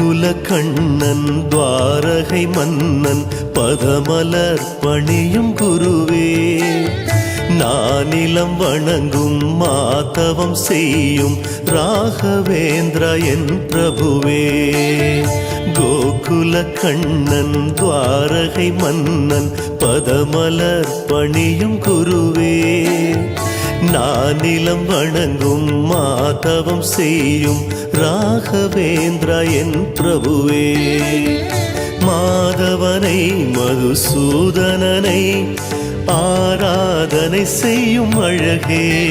குலக்கண்ணன் துவாரகை மன்னன் பதமலர் பணியும் குருவே. நானிலம் வணங்கும் மாதவம் செய்யும் ராகவேந்திர என் பிரபுவே. கோகுல கண்ணன் துவாரகை மன்னன் பதமலர் பணியும் குருவே. நானிலம் வணங்கும் மாதவம் செய்யும் ராகவேந்திரா என் பிரபுவே. மாதவனை மதுசூதனனை ஆராதனை செய்யும் அழகே.